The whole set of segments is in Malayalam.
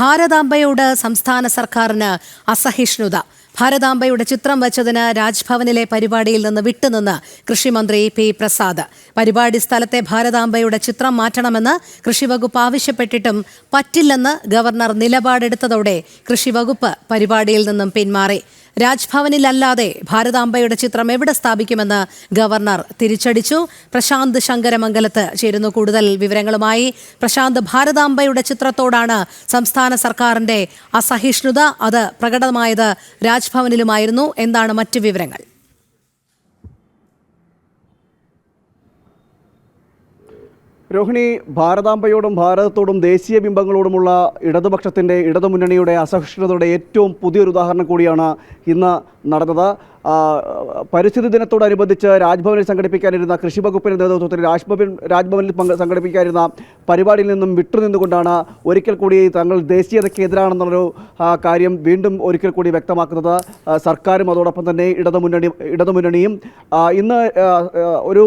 ഭാരതാംബയോട് സംസ്ഥാന സർക്കാരിന് അസഹിഷ്ണുത. ഭാരതാംബയുടെ ചിത്രം വച്ചതിന് രാജ്ഭവനിലെ പരിപാടിയിൽ നിന്ന് വിട്ടുനിന്ന് കൃഷിമന്ത്രി പി പ്രസാദ്. പരിപാടി സ്ഥലത്തെ ഭാരതാംബയുടെ ചിത്രം മാറ്റണമെന്ന് കൃഷിവകുപ്പ് ആവശ്യപ്പെട്ടിട്ടും പറ്റില്ലെന്ന് ഗവർണർ നിലപാടെടുത്തതോടെ കൃഷിവകുപ്പ് പരിപാടിയിൽ നിന്നും പിന്മാറി. രാജ്ഭവനിലല്ലാതെ ഭാരതാംബയുടെ ചിത്രം എവിടെ സ്ഥാപിക്കുമെന്ന് ഗവർണർ തിരിച്ചടിച്ചു. പ്രശാന്ത് ശങ്കരമംഗലത്ത് ചേരുന്നു കൂടുതൽ വിവരങ്ങളുമായി. പ്രശാന്ത് ഭാരതാംബയുടെ ചിത്രത്തോടാണ് സംസ്ഥാന സർക്കാരിന്റെ അസഹിഷ്ണുത. അത് പ്രകടമായത് രാജ്ഭവനിലുമായിരുന്നു. എന്താണ് മറ്റു വിവരങ്ങൾ? രോഹിണി ഭാരതാംബയോടും ഭാരതത്തോടും ദേശീയ ബിംബങ്ങളോടുമുള്ള ഇടതുപക്ഷത്തിന്റെ ഇടതുമുന്നണിയുടെ അസഹിഷ്ണുതയുടെ ഏറ്റവും പുതിയൊരു ഉദാഹരണം കൂടിയാണ് ഇന്ന് നടന്നത്. പരിസ്ഥിതി ദിനത്തോടനുബന്ധിച്ച് രാജ്ഭവനിൽ സംഘടിപ്പിക്കാനിരുന്ന കൃഷി വകുപ്പിന്റെ നേതൃത്വത്തിൽ രാജ്ഭവൻ രാജ്ഭവനിൽ സംഘടിപ്പിക്കാനിരുന്ന പരിപാടിയിൽ നിന്നും വിട്ടുനിന്നുകൊണ്ടാണ് ഒരിക്കൽ കൂടി തങ്ങൾ ദേശീയതയ്ക്കെതിരാണെന്നുള്ളൊരു കാര്യം വീണ്ടും ഒരിക്കൽ കൂടി വ്യക്തമാക്കുന്നത്. സർക്കാരും അതോടൊപ്പം തന്നെ ഇടതുമുന്നണി ഇടതുമുന്നണിയും ഇന്ന് ഒരു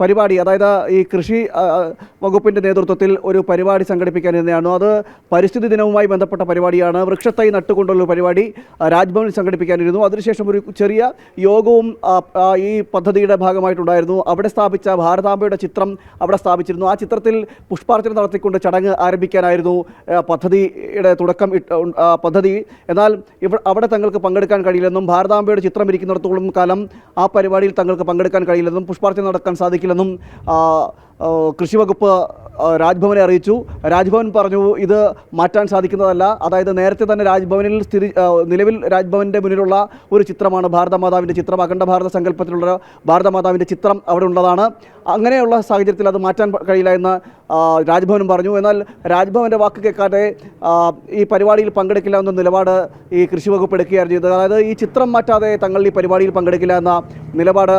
പരിപാടി അതായത് ഈ കൃഷി വകുപ്പിന്റെ നേതൃത്വത്തിൽ ഒരു പരിപാടി സംഘടിപ്പിക്കാനിരുന്നതാണ്. അത് പരിസ്ഥിതി ദിനവുമായി ബന്ധപ്പെട്ട പരിപാടിയാണ്. വൃക്ഷത്തൈ നട്ടുകൊണ്ടുള്ള പരിപാടി രാജ്ഭവനിൽ സംഘടിപ്പിക്കാനിരുന്നു. അതിനുശേഷം ഒരു ചെറിയ യോഗവും ഈ പദ്ധതിയുടെ ഭാഗമായിട്ടുണ്ടായിരുന്നു. അവിടെ സ്ഥാപിച്ച ഭാരതാംബയുടെ ചിത്രം അവിടെ സ്ഥാപിച്ചിരുന്നു. ആ ചിത്രത്തിൽ പുഷ്പാർച്ചന നടത്തിക്കൊണ്ട് ചടങ്ങ് ആരംഭിക്കാനായിരുന്നു പദ്ധതിയുടെ തുടക്കം പദ്ധതി. എന്നാൽ ഇവ അവിടെ തങ്ങൾക്ക് പങ്കെടുക്കാൻ കഴിയില്ലെന്നും ഭാരതാംബയുടെ ചിത്രം ഇരിക്കുന്നിടത്തോളം കാലം ആ പരിപാടിയിൽ തങ്ങൾക്ക് പങ്കെടുക്കാൻ കഴിയില്ലെന്നും പുഷ്പാർച്ചന നടക്കാൻ സാധിക്കില്ലെന്നും ആ, ആ, കൃഷി വകുപ്പ് ആ, രാജ്ഭവനെ അറിയിച്ചു. രാജ്ഭവൻ പറഞ്ഞു ഇത് മാറ്റാൻ സാധിക്കുന്നതല്ല. അതായത് നേരത്തെ തന്നെ രാജ്ഭവനിൽ സ്ഥിതി നിലവിൽ രാജ്ഭവന്റെ മുന്നിലുള്ള ഒരു ചിത്രമാണ് ഭാരതമാതാവിന്റെ ചിത്രം. അഖണ്ഡ ഭാരത സങ്കല്പത്തിലുള്ള ഭാരതമാതാവിന്റെ ചിത്രം അവിടെ ഉള്ളതാണ്. അങ്ങനെയുള്ള സാഹചര്യത്തിൽ അത് മാറ്റാൻ കഴിയില്ല എന്ന് രാജ്ഭവനും പറഞ്ഞു. എന്നാൽ രാജ്ഭവന്റെ വാക്ക് കേൾക്കാതെ ഈ പരിപാടിയിൽ പങ്കെടുക്കില്ല എന്ന നിലപാട് ഈ കൃഷി വകുപ്പ് എടുക്കുകയായിരുന്നു ചെയ്തത്. അതായത് ഈ ചിത്രം മാറ്റാതെ തങ്ങൾ ഈ പരിപാടിയിൽ പങ്കെടുക്കില്ല എന്ന നിലപാട്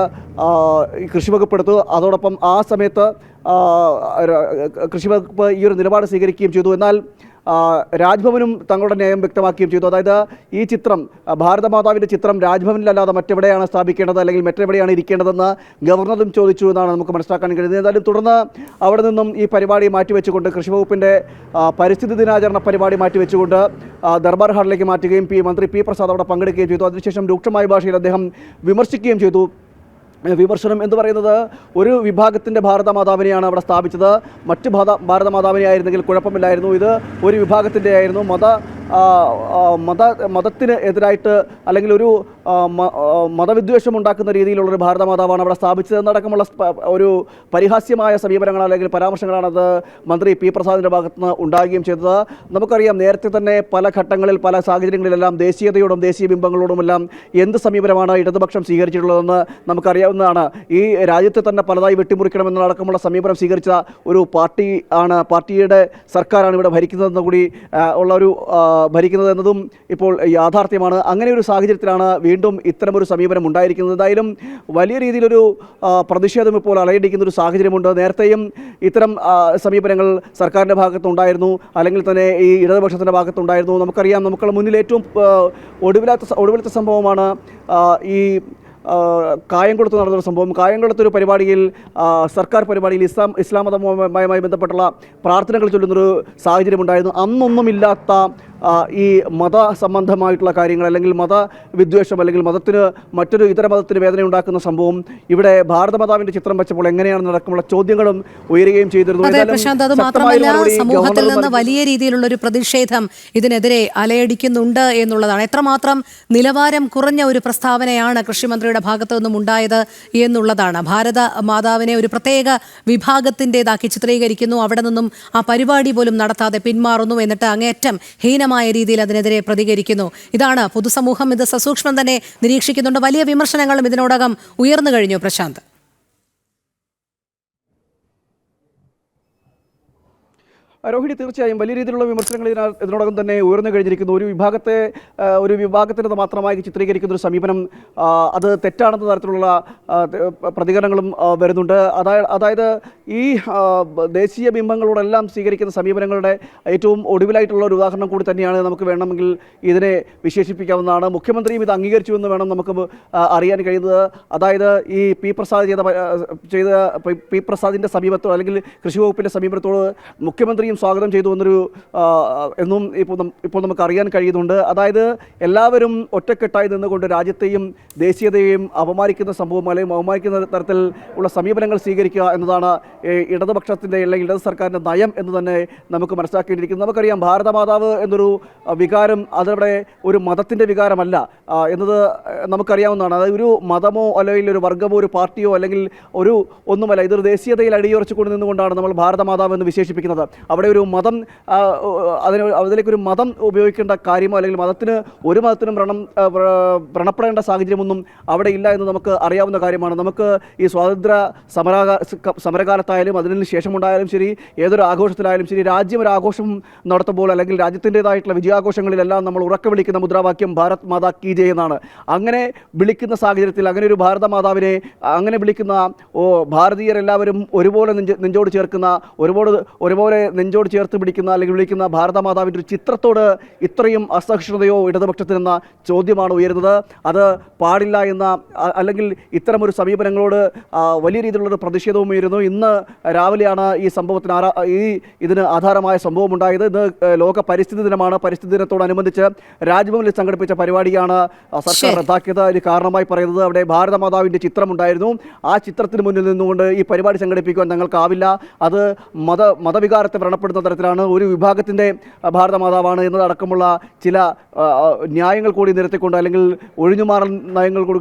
കൃഷി വകുപ്പ് എടുത്തു. അതോടൊപ്പം ആ സമയത്ത് കൃഷി വകുപ്പ് ഈ ഒരു നിലപാട് സ്വീകരിക്കുകയും ചെയ്തു. എന്നാൽ രാജ്ഭവനും തങ്ങളുടെ ന്യായം വ്യക്തമാക്കുകയും ചെയ്തു. അതായത് ഈ ചിത്രം ഭാരതമാതാവിന്റെ ചിത്രം രാജ്ഭവനിലല്ലാതെ മറ്റെവിടെയാണ് സ്ഥാപിക്കേണ്ടത് അല്ലെങ്കിൽ മറ്റെവിടെയാണ് ഇരിക്കേണ്ടതെന്ന് ഗവർണറും ചോദിച്ചു എന്നാണ് നമുക്ക് മനസ്സിലാക്കാൻ കഴിയുന്നത്. എന്തായാലും തുടർന്ന് അവിടെ നിന്നും ഈ പരിപാടി മാറ്റിവെച്ചുകൊണ്ട് കൃഷി വകുപ്പിന്റെ പരിസ്ഥിതി ദിനാചരണ പരിപാടി മാറ്റിവെച്ചുകൊണ്ട് ദർബാർ ഹാളിലേക്ക് മാറ്റുകയും പി മന്ത്രി പി പ്രസാദ് അവിടെ പങ്കെടുക്കുകയും ചെയ്തു. അതിനുശേഷം രൂക്ഷമായ ഭാഷയിൽ അദ്ദേഹം വിമർശിക്കുകയും ചെയ്തു. വിമർശനം എന്ന് പറയുന്നത് ഒരു വിഭാഗത്തിന്റെ ഭാരതമാതാവിനെയാണ് അവിടെ സ്ഥാപിച്ചത്. മറ്റ് ഭാരത ഭാരതമാതാവിനെ ആയിരുന്നെങ്കിൽ കുഴപ്പമില്ലായിരുന്നു. ഇത് ഒരു വിഭാഗത്തിന്റെ ആയിരുന്നു. മത മത മതത്തിന് എതിരായിട്ട് അല്ലെങ്കിൽ ഒരു മതവിദ്വേഷം ഉണ്ടാക്കുന്ന രീതിയിലുള്ളൊരു ഭാരതമാതാവാണ് അവിടെ സ്ഥാപിച്ചത് എന്നടക്കമുള്ള ഒരു പരിഹാസ്യമായ സമീപനങ്ങൾ അല്ലെങ്കിൽ പരാമർശങ്ങളാണ് അത് മന്ത്രി പി പ്രസാദിന്റെ ഭാഗത്ത് നിന്ന് ഉണ്ടാകുകയും ചെയ്തത്. നമുക്കറിയാം നേരത്തെ തന്നെ പല ഘട്ടങ്ങളിൽ പല സാഹചര്യങ്ങളിലെല്ലാം ദേശീയതയോടും ദേശീയ ബിംബങ്ങളോടുമെല്ലാം എന്ത് സമീപനമാണ് ഇടതുപക്ഷം സ്വീകരിച്ചിട്ടുള്ളതെന്ന് നമുക്കറിയാവുന്നതാണ്. ഈ രാജ്യത്തെ തന്നെ പലതായി വെട്ടിമുറിക്കണമെന്നടക്കമുള്ള സമീപനം സ്വീകരിച്ച ഒരു പാർട്ടി ആണ് പാർട്ടിയുടെ സർക്കാരാണ് ഇവിടെ ഭരിക്കുന്നതെന്ന് കൂടി ഉള്ള ഒരു ഭരിക്കുന്നത് എന്നതും ഇപ്പോൾ യാഥാർത്ഥ്യമാണ്. അങ്ങനെ ഒരു സാഹചര്യത്തിലാണ് വീണ്ടും ഇത്തരമൊരു സമീപനം ഉണ്ടായിരിക്കുന്നത്. എന്തായാലും വലിയ രീതിയിലൊരു പ്രതിഷേധം ഇപ്പോൾ അലയടിക്കുന്ന ഒരു സാഹചര്യമുണ്ട്. നേരത്തെയും ഇത്തരം സമീപനങ്ങൾ സർക്കാരിന്റെ ഭാഗത്തുണ്ടായിരുന്നു. അല്ലെങ്കിൽ തന്നെ ഈ ഇടതുപക്ഷത്തിന്റെ ഭാഗത്തുണ്ടായിരുന്നു. നമുക്കറിയാം നമുക്കുള്ള മുന്നിൽ ഏറ്റവും ഒടുവിലാത്ത ഒടുവിലത്തെ സംഭവമാണ് ഈ കായംകുളത്ത് നടന്നൊരു സംഭവം. കായംകുളത്തൊരു പരിപാടിയിൽ സർക്കാർ പരിപാടിയിൽ ഇസ്ലാം ഇസ്ലാം മതവുമായി ബന്ധപ്പെട്ടുള്ള പ്രാർത്ഥനകൾ ചൊല്ലുന്നൊരു സാഹചര്യമുണ്ടായിരുന്നു. അന്നൊന്നുമില്ലാത്ത ഈ മത സംബന്ധമായിട്ടുള്ള കാര്യങ്ങൾ അല്ലെങ്കിൽ മത വിദ്വേഷം അല്ലെങ്കിൽ മതത്തിന് മറ്റൊരു ഇതര മതത്തിന് വേദന ഉണ്ടാക്കുന്ന സംഭവം ഇവിടെ ഭാരതമാതാവിന്റെ ചിത്രം വെച്ചപ്പോൾ എങ്ങനെയാണ് നടക്കുമുള്ള ചോദ്യങ്ങളും ഉയരുകയും ചെയ്തിരുന്നു. അതെ ഏതായാലും പ്രശാന്ത് അത് മാത്രമല്ല സമൂഹത്തിൽ നിന്ന് വലിയ രീതിയിലുള്ള ഒരു പ്രതിഷേധം ഇതിനെതിരെ അലയടിക്കുന്നുണ്ട് എന്നുള്ളതാണ്. എത്രമാത്രം നിലവാരം കുറഞ്ഞ ഒരു പ്രസ്താവനയാണ് കൃഷിമന്ത്രിയുടെ ഭാഗത്തു നിന്നും ഉണ്ടായത് എന്നുള്ളതാണ്. ഭാരത മാതാവിനെ ഒരു പ്രത്യേക വിഭാഗത്തിന്റെതാക്കി ചിത്രീകരിക്കുന്നു. അവിടെ നിന്നും ആ പരിപാടി പോലും നടത്താതെ പിന്മാറുന്നു എന്നിട്ട് അങ്ങേറ്റം ഹീനമായ രീതിയിൽ അതിനെതിരെ പ്രതികരിക്കുന്നു. ഇതാണ് പൊതുസമൂഹം ഇത് സസൂക്ഷ്മം തന്നെ നിരീക്ഷിക്കുന്നുണ്ട്. വലിയ വിമർശനങ്ങളും ഇതിനോടകം ഉയർന്നു കഴിഞ്ഞു പ്രശാന്ത്. രോഹിണി തീർച്ചയായും വലിയ രീതിയിലുള്ള വിമർശനങ്ങൾ ഇതിന ഇതിനോടകം തന്നെ ഉയർന്നു കഴിഞ്ഞിരിക്കുന്നു. ഒരു വിഭാഗത്തെ ഒരു വിഭാഗത്തിന്റെ മാത്രമായി ചിത്രീകരിക്കുന്ന ഒരു സമീപനം അത് തെറ്റാണെന്ന തരത്തിലുള്ള പ്രതികരണങ്ങളും വരുന്നുണ്ട്. അതായത് ഈ ദേശീയ ബിംബങ്ങളോടെല്ലാം സ്വീകരിക്കുന്ന സമീപനങ്ങളുടെ ഏറ്റവും ഒടുവിലായിട്ടുള്ള ഒരു ഉദാഹരണം കൂടി തന്നെയാണ് നമുക്ക് വേണമെങ്കിൽ ഇതിനെ വിശേഷിപ്പിക്കാവുന്നതാണ്. മുഖ്യമന്ത്രിയും ഇത് അംഗീകരിച്ചു എന്ന് വേണം നമുക്ക് അറിയാൻ കഴിയുന്നത്. അതായത് ഈ പി പ്രസാദ് ചെയ്ത ചെയ്ത പി- പ്രസാദിന്റെ സമീപത്തോട് അല്ലെങ്കിൽ കൃഷി വകുപ്പിന്റെ സമീപത്തോട് മുഖ്യമന്ത്രിയും സ്വാഗതം ചെയ്തു എന്നൊരു എന്നും ഇപ്പോൾ ഇപ്പോൾ നമുക്ക് അറിയാൻ കഴിയുന്നുണ്ട്. അതായത് എല്ലാവരും ഒറ്റക്കെട്ടായി നിന്നുകൊണ്ട് രാജ്യത്തെയും ദേശീയതയെയും അപമാനിക്കുന്ന സംഭവം അല്ലെങ്കിൽ അപമാനിക്കുന്ന തരത്തിൽ ഉള്ള സമീപനങ്ങൾ സ്വീകരിക്കുക എന്നതാണ് ഇടതുപക്ഷത്തിന്റെ അല്ലെങ്കിൽ ഇടത് സർക്കാരിന്റെ നയം എന്ന് തന്നെ നമുക്ക് മനസ്സിലാക്കേണ്ടിയിരിക്കുന്നു. നമുക്കറിയാം ഭാരതമാതാവ് എന്നൊരു വികാരം അതവിടെ ഒരു മതത്തിന്റെ വികാരമല്ല. എന്നത് നമുക്കറിയാവുന്നതാണ്. അതായത് ഒരു മതമോ അല്ലെങ്കിൽ ഒരു വർഗമോ ഒരു പാർട്ടിയോ അല്ലെങ്കിൽ ഒരു ഒന്നുമല്ല ഇതൊരു ദേശീയതയിൽ അടിയുറച്ചുകൊണ്ട് നിന്നുകൊണ്ടാണ് നമ്മൾ ഭാരതമാതാവ് എന്ന് വിശേഷിപ്പിക്കുന്നത്. അവിടെ ഒരു മതം അതിന് അതിലേക്കൊരു മതം ഉപയോഗിക്കേണ്ട കാര്യമോ അല്ലെങ്കിൽ മതത്തിന് ഒരു മതത്തിനും വ്രണം വ്രണപ്പെടേണ്ട സാഹചര്യമൊന്നും അവിടെ ഇല്ല എന്ന് നമുക്ക് അറിയാവുന്ന കാര്യമാണ്. നമുക്ക് ഈ സ്വാതന്ത്ര്യ സമരാ സമരകാലത്തായാലും അതിന് ശേഷമുണ്ടായാലും ശരി ഏതൊരു ആഘോഷത്തിലായാലും ശരി രാജ്യം ഒരു ആഘോഷം നടത്തുമ്പോൾ അല്ലെങ്കിൽ രാജ്യത്തിന്റെതായിട്ടുള്ള വിജയാഘോഷങ്ങളിലെല്ലാം നമ്മൾ ഉറക്കം വിളിക്കുന്ന മുദ്രാവാക്യം ഭാരത് മാതാ കീ ജയ് എന്നാണ്. അങ്ങനെ വിളിക്കുന്ന സാഹചര്യത്തിൽ അങ്ങനെ ഒരു ഭാരത മാതാവിനെ അങ്ങനെ വിളിക്കുന്ന ഓ ഭാരതീയരെല്ലാവരും ഒരുപോലെ നെഞ്ച് നെഞ്ചോട് ചേർക്കുന്ന ഒരുപോലെ ഒരുപോലെ നെഞ്ചോട് ചേർത്ത് പിടിക്കുന്ന അല്ലെങ്കിൽ വിളിക്കുന്ന ഭാരത മാതാവിന്റെ ഒരു ചിത്രത്തോട് ഇത്രയും അസഹിഷ്ണുതയോ ഇടതുപക്ഷത്തിനെന്ന ചോദ്യമാണ് ഉയരുന്നത്. അത് പാടില്ല എന്ന അല്ലെങ്കിൽ ഇത്തരമൊരു സമീപനങ്ങളോട് വലിയ രീതിയിലുള്ളൊരു പ്രതിഷേധവും ഉയരുന്നു. ഇന്ന് രാവിലെയാണ് ഈ സംഭവത്തിന് ആരാ ഈ ഇതിന് ആധാരമായ സംഭവം ഉണ്ടായത് ഇന്ന് ലോക പരിസ്ഥിതി ദിനമാണ്. പരിസ്ഥിതി ദിനത്തോടനുബന്ധിച്ച് രാജ്ഭവനിൽ സംഘടിപ്പിച്ച പരിപാടിയാണ് സർക്കാർ. റദ്ദാക്കിയത്. ഇതിന് കാരണമായി പറയുന്നത് അവിടെ ഭാരതമാതാവിന്റെ ചിത്രമുണ്ടായിരുന്നു. ആ ചിത്രത്തിന് മുന്നിൽ നിന്നുകൊണ്ട് ഈ പരിപാടി സംഘടിപ്പിക്കുവാൻ ഞങ്ങൾക്കാവില്ല അത് മത മതവികാരത്തെ വ്രണപ്പെടുന്ന തരത്തിലാണ്. ഒരു വിഭാഗത്തിന്റെ ഭാരതമാതാവാണ് എന്നതടക്കമുള്ള ചില ന്യായങ്ങൾ കൂടി നിരത്തിക്കൊണ്ട് അല്ലെങ്കിൽ ഒഴിഞ്ഞുമാറൽ നയങ്ങൾ കൂടി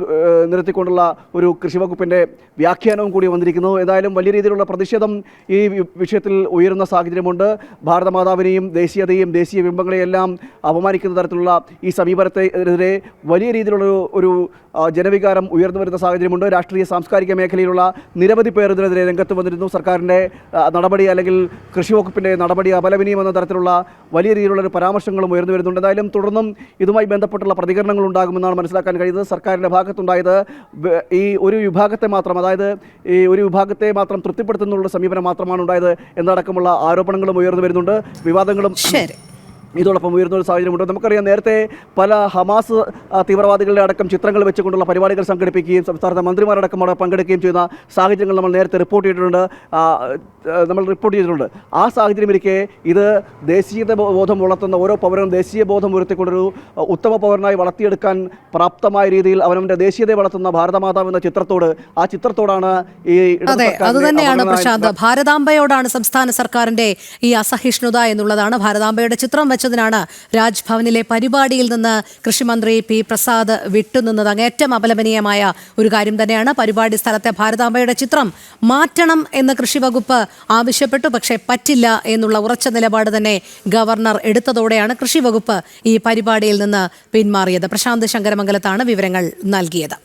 നിരത്തിക്കൊണ്ടുള്ള ഒരു കൃഷി വകുപ്പിന്റെ വ്യാഖ്യാനവും കൂടി വന്നിരിക്കുന്നു. ഏതായാലും വലിയ രീതിയിലുള്ള പ്രതിഷേധം ഈ വിഷയത്തിൽ ഉയരുന്ന സാഹചര്യമുണ്ട്. ഭാരതമാതാവിനെയും ദേശീയതയെയും ദേശീയ ബിംബങ്ങളെയെല്ലാം അപമാനിക്കുന്ന തരത്തിലുള്ള ഈ സമീപനത്തെതിരെ വലിയ രീതിയിലുള്ള ഒരു- ജനവികാരം ഉയർന്നു വരുന്ന സാഹചര്യമുണ്ട്. രാഷ്ട്രീയ സാംസ്കാരിക മേഖലയിലുള്ള നിരവധി പേർ ഇതിനെതിരെ രംഗത്ത് വന്നിരുന്നു. സർക്കാരിന്റെ നടപടി അല്ലെങ്കിൽ കൃഷി വകുപ്പിന്റെ നടപടി അപലപനീയമെന്ന തരത്തിലുള്ള വലിയ രീതിയിലുള്ള ഒരു പരാമർശങ്ങളും ഉയർന്നു വരുന്നുണ്ട്. എന്തായാലും തുടർന്നും ഇതുമായി ബന്ധപ്പെട്ടുള്ള പ്രതികരണങ്ങൾ ഉണ്ടാകുമെന്നാണ് മനസ്സിലാക്കാൻ കഴിയുന്നത്. സർക്കാരിന്റെ ഭാഗത്തുണ്ടായത് ഈ ഒരു വിഭാഗത്തെ മാത്രം അതായത് ഈ ഒരു വിഭാഗത്തെ മാത്രം തൃപ്തിപ്പെടുത്തുന്നുള്ള സമീപനം മാത്രമാണ് ഉണ്ടായത് എന്നടക്കമുള്ള ആരോപണങ്ങളും ഉയർന്നു വരുന്നുണ്ട്. വിവാദങ്ങളും ശരി. ഇതോടൊപ്പം ഉയർന്ന ഒരു സാഹചര്യമുണ്ട്. നമുക്കറിയാം നേരത്തെ പല ഹമാസ് തീവ്രവാദികളുടെ അടക്കം ചിത്രങ്ങൾ വെച്ചുകൊണ്ടുള്ള പരിപാടികൾ സംഘടിപ്പിക്കുകയും സംസ്ഥാനത്തെ മന്ത്രിമാരടക്കം അവിടെ പങ്കെടുക്കുകയും ചെയ്യുന്ന സാഹചര്യങ്ങൾ നമ്മൾ നേരത്തെ റിപ്പോർട്ട് ചെയ്തിട്ടുണ്ട്. നമ്മൾ റിപ്പോർട്ട് ചെയ്തിട്ടുണ്ട്. ആ സാഹചര്യം ഇരിക്കെ ഇത് ദേശീയത ബോധം വളർത്തുന്ന ഓരോ പൗരനും ദേശീയ ബോധം ഉയർത്തിക്കൊണ്ടൊരു ഉത്തമ പൗരനായി വളർത്തിയെടുക്കാൻ പ്രാപ്തമായ രീതിയിൽ അവനവന്റെ ദേശീയതയെ വളർത്തുന്ന ഭാരതമാതാവ് എന്ന ചിത്രത്തോട് ആ ചിത്രത്തോടാണ് ഈ അതെ തന്നെയാണ് പ്രശാന്ത്. ഭാരതാംബയോടാണ് സംസ്ഥാന സർക്കാരിന്റെ ഈ അസഹിഷ്ണുത എന്നുള്ളതാണ് ഭാരതാംബയുടെ ചിത്രം വെച്ചതിനാണ് രാജ്ഭവനിലെ പരിപാടിയിൽ നിന്ന് കൃഷിമന്ത്രി പി പ്രസാദ് വിട്ടുനിന്നത്. അങ്ങേറ്റം അപലപനീയമായ ഒരു കാര്യം തന്നെയാണ് പരിപാടി സ്ഥലത്തെ ഭാരതാംബയുടെ ചിത്രം. മാറ്റണം എന്ന് കൃഷി വകുപ്പ് ആവശ്യപ്പെട്ടു പക്ഷേ പറ്റില്ല എന്നുള്ള ഉറച്ച നിലപാട് തന്നെ ഗവർണർ എടുത്തതോടെയാണ് കൃഷി വകുപ്പ് ഈ പരിപാടിയിൽ നിന്ന് പിന്മാറിയത്. പ്രശാന്ത് ശങ്കരമംഗലത്താണ് വിവരങ്ങൾ നൽകിയത്.